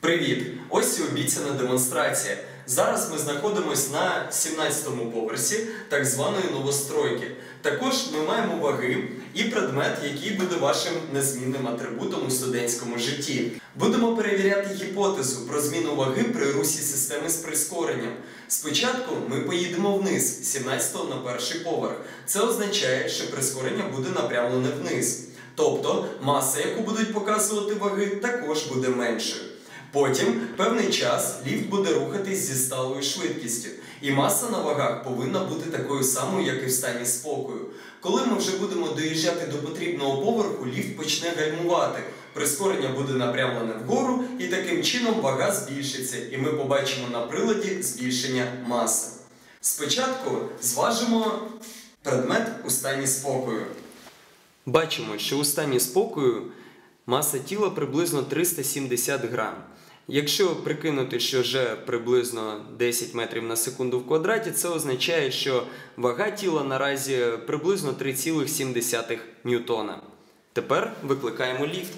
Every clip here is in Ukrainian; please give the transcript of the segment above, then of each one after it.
Привіт! Ось і обіцяна демонстрація. Зараз ми знаходимося на 17-му поверсі так званої новостройки. Також ми маємо ваги і предмет, який буде вашим незмінним атрибутом у студентському житті. Будемо перевіряти гіпотезу про зміну ваги при русі системи з прискоренням. Спочатку ми поїдемо вниз, з 17 на перший поверх. Це означає, що прискорення буде напрямлене вниз. Тобто маса, яку будуть показувати ваги, також буде меншою. Потім певний час ліфт буде рухатись зі сталою швидкістю, і маса на вагах повинна бути такою самою, як і в стані спокою. Коли ми вже будемо доїжджати до потрібного поверху, ліфт почне гальмувати. Прискорення буде напрямлене вгору, і таким чином вага збільшиться, і ми побачимо на приладі збільшення маси. Спочатку зважимо предмет у стані спокою. Бачимо, що у стані спокою маса тіла приблизно 370 грам. Якщо прикинути, що вже приблизно 10 метрів на секунду в квадраті, це означає, що вага тіла наразі приблизно 3,7 ньютона. Тепер викликаємо ліфт.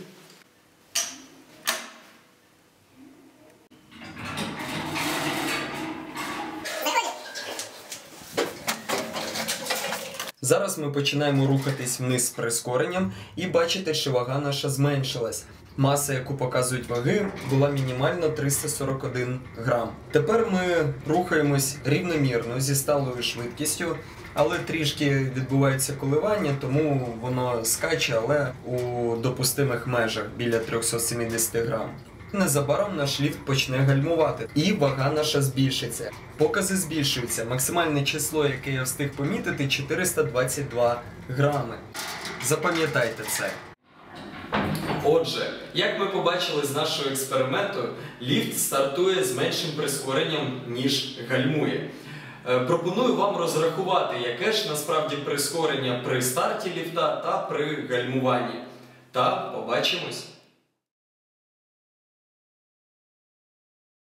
Зараз ми починаємо рухатись вниз з прискоренням і бачите, що вага наша зменшилась. Маса, яку показують ваги, була мінімально 341 грам. Тепер ми рухаємось рівномірно зі сталою швидкістю, але трішки відбувається коливання, тому воно скаче, але у допустимих межах біля 370 грам. Незабаром наш ліфт почне гальмувати, і вага наша збільшиться. Покази збільшуються. Максимальне число, яке я встиг помітити, 422 грами. Запам'ятайте це. Отже, як ми побачили з нашого експерименту, ліфт стартує з меншим прискоренням, ніж гальмує. Е, Пропоную вам розрахувати, яке ж насправді прискорення при старті ліфта та при гальмуванні. Та побачимось.